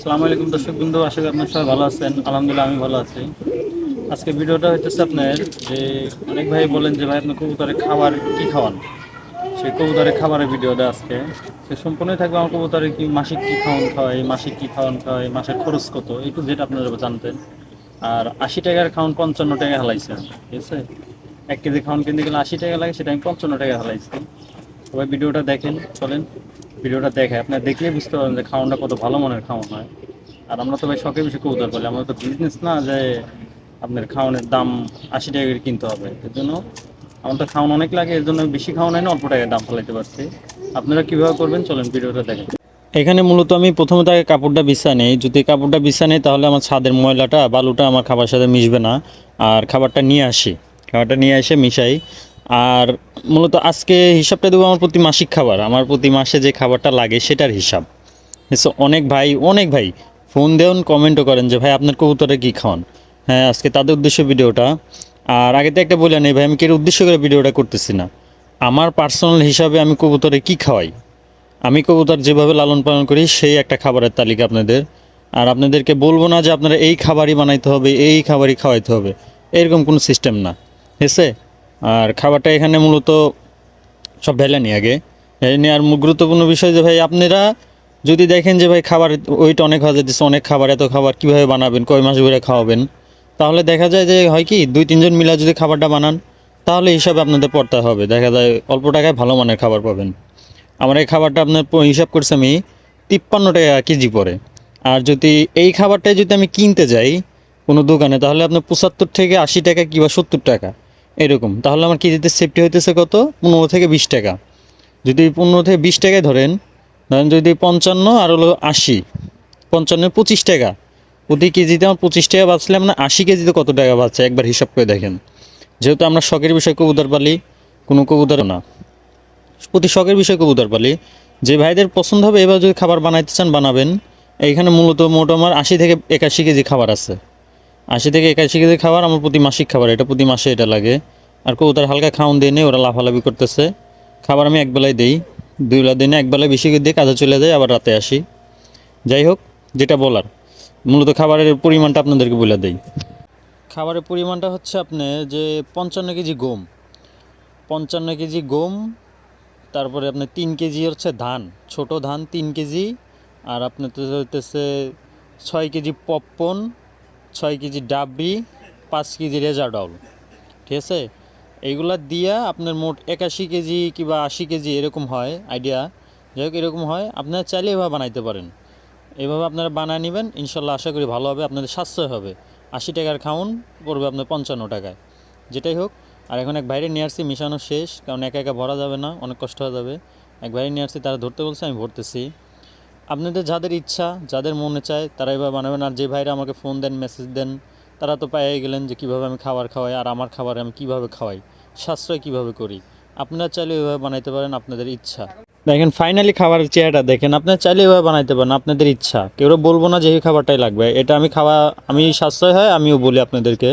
আসসালামু আলাইকুম দর্শক বন্ধু আশা করি আপনার সবাই ভালো আছেন। আলহামদুলিল্লাহ, আমি ভালো আছি। আজকে ভিডিওটা হইতেছে আপনার যে অনেক ভাই বলেন যে, ভাই, আপনি কবুতরের খাবার কি খাওয়ান? সেই কবুতরের খাবারের ভিডিওটা আজকে। সে সম্পূর্ণই থাকবে আমার কবুতরের কি মাসিক কি খাওয়ান খাওয়াই মাসিক কি খাওয়ান খাওয়াই মাসের খরচ কত? একটু যেটা আপনারা জানতেন। আর আশি টাকার খাওয়ান পঞ্চান্ন টাকা হালাইছে। ঠিক আছে? এক কেজি খাওয়ান কিনতে গেলে আশি টাকা লাগে, সেটা আমি পঞ্চান্ন টাকা হালাইছি। সবাই ভিডিওটা দেখেন, চলেন। ভিডিওটা দেখে আপনার দেখলেই বুঝতে পারবেন যে খাওয়ানটা কত ভালো মানের খাওয়ান হয়। আর আমরা তো ভাই শখে বেশি কবুতর বলি আমাদের তো বিজনেস না যে আপনার খাওয়ানোর দাম আশি টাকা করে কিনতে হবে। এর জন্য আমার তো খাওয়ান অনেক লাগে, এর জন্য বেশি খাওয়ান হয় না, অল্প টাকায় দাম ফেলাইতে পারছি। আপনারা কীভাবে করবেন? চলেন ভিডিওটা দেখেন। এখানে মূলত আমি প্রথমে তাকে কাপড়টা বিছা নেই। যদি কাপড়টা বিছা নেই, তাহলে আমার ছাদের ময়লাটা, বালুটা আমার খাবার সাথে মিশবে না। আর খাবারটা নিয়ে আসি। খাবারটা নিয়ে এসে মিশাই। আর মূলত আজকে হিসাবটা দেবো আমার প্রতি মাসিক খাবার। আমার প্রতি মাসে যে খাবারটা লাগে সেটার হিসাব। অনেক ভাই অনেক ভাই ফোন দেন, কমেন্টও করেন যে, ভাই, আপনার কবুতরে কী খাওয়ান? হ্যাঁ আজকে তাদের উদ্দেশ্য ভিডিওটা। আর আগে তো একটা বলে নেই, ভাই, আমি কেউ উদ্দেশ্য করে ভিডিওটা করতেছি না? আমার পার্সোনাল হিসাবে আমি কবুতরে কি খাওয়াই? আমি কবুতর যেভাবে লালন পালন করি, সেই একটা খাবারের তালিকা আপনাদের। আর আপনাদেরকে বলব না যে, আপনারা এই খাবারই বানাইতে হবে, এই খাবারই খাওয়াইতে হবে। এরকম কোনো সিস্টেম না। আছে? আর খাবারটা এখানে মূলত সব ভেলে নি আগে। ভেলে নিয়ে আর গুরুত্বপূর্ণ বিষয় যে ভাই, আপনারা যদি দেখেন যে ভাই খাবার ওইটা অনেক হয়ে যাচ্ছে, অনেক খাবার, এত খাবার কীভাবে বানাবেন, কয় মাস ধরে খাওয়াবেন, তাহলে দেখা যায় যে হয় কি, দুই, তিনজন মিলে যদি খাবারটা বানান, তাহলে হিসাবে আপনাদের পড়তে হবে। দেখা যায় অল্প টাকায় ভালো মানের খাবার পাবেন। আমার এই খাবারটা আপনার হিসাব করছে আমি, তিপ্পান্ন টাকা কেজি পড়ে। আর যদি এই খাবারটাই যদি আমি কিনতে যাই কোনো দোকানে, তাহলে আপনার পঁচাত্তর থেকে আশি টাকা কিংবা সত্তর টাকা। এরকম। তাহলে আমার কেজিতে সেফটি হইতেছে কত? পনেরো থেকে বিশ টাকা। যদি পনেরো থেকে বিশ টাকায় ধরেন ধরেন যদি পঞ্চান্ন আর হলো আশি, পঞ্চান্ন পঁচিশ টাকা। প্রতি কেজিতে আমার পঁচিশ টাকা বাঁচলে আমরা আশি কেজিতে কত টাকা বাঁচছে একবার হিসাব করে দেখেন। যেহেতু আমরা শখের বিষয় কবুতর পালি, কোনো কবুতর না। প্রতি শখের বিষয় কবুতর পালি। যে ভাইদের পছন্দ হবে, এবার যদি খাবার বানাইতে চান, বানাবেন। এইখানে মূলত মোট আমার আশি থেকে একাশি কেজি খাবার আছে। আশি থেকে একাশি কেজি খাবার আমার প্রতি মাসিক খাবার, এটা প্রতি মাসে এটা লাগে। আর কবুতর হালকা খাওয়ান দিয়ে নেই ওরা লাফালাফি করতেছে। খাবার আমি একবেলায় দিই, দুই বেলা দিই না একবেলায় বেশি দিয়ে কাজে চলে যাই, আবার রাতে আসি। যাই হোক, যেটা বলার, মূলত খাবারের পরিমাণটা আপনাদেরকে বলে দেই। খাবারের পরিমাণটা হচ্ছে আপনি যে পঞ্চান্ন কেজি গম। পঞ্চান্ন কেজি গম, তারপরে আপনার তিন কেজি হচ্ছে ধান, ছোট ধান তিন কেজি, আর আপনার তো হইতেছে ছয় কেজি পপকর্ন ছয় কেজি ডাবরি পাঁচ কেজি রেজা ডাউল, ঠিক আছে? এইগুলা দিয়া আপনার মোট একাশি কেজি কিংবা আশি কেজি এরকম হয় আইডিয়া যাই হোক, এরকম হয়। আপনারা চাইলে এভাবে বানাইতে পারেন। এভাবে আপনারা বানায় নেবেন, ইনশাল্লাহ আশা করি ভালো হবে, আপনাদের সাশ্রয় হবে। আশি টাকার খাউন পড়বে আপনার পঞ্চান্ন টাকায়, যেটাই হোক। আর এখন এক বাইরে নিয়ে আসছি, মিশানো শেষ, কারণ একা একা ভরা যাবে না, অনেক কষ্ট হয়ে যাবে। এক বাইরে নিয়ে আসছি, তারা ধরতে বলছে, আমি ভরতেছি। আপনাদের যাদের ইচ্ছা, যাদের মনে চায়, তারা এভাবে বানাবেন। আর যে ভাইরা আমাকে ফোন দেন মেসেজ দেন, তারা তো পেয়ে গেলেন যে কীভাবে আমি খাবার খাওয়াই আর আমার খাবার আমি কীভাবে খাওয়াই, সাশ্রয় কীভাবে করি। আপনারা চাইলে এভাবে বানাইতে পারেন আপনাদের ইচ্ছা। দেখেন ফাইনালি খাবারের চেহারাটা দেখেন, আপনারা চাইলে এভাবে বানাইতে পারেন আপনাদের ইচ্ছা। কেউ বলব না যে এই খাবারটাই লাগবে। এটা আমি খাওয়া, আমি সাশ্রয় হয়, আমিও বলি আপনাদেরকে।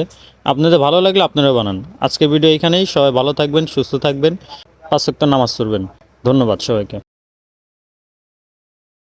আপনাদের ভালো লাগলে আপনারাও বানান। আজকে ভিডিও এখানেই। সবাই ভালো থাকবেন, সুস্থ থাকবেন। পাঁচ ওয়াক্ত নামাজ পড়বেন। ধন্যবাদ সবাইকে।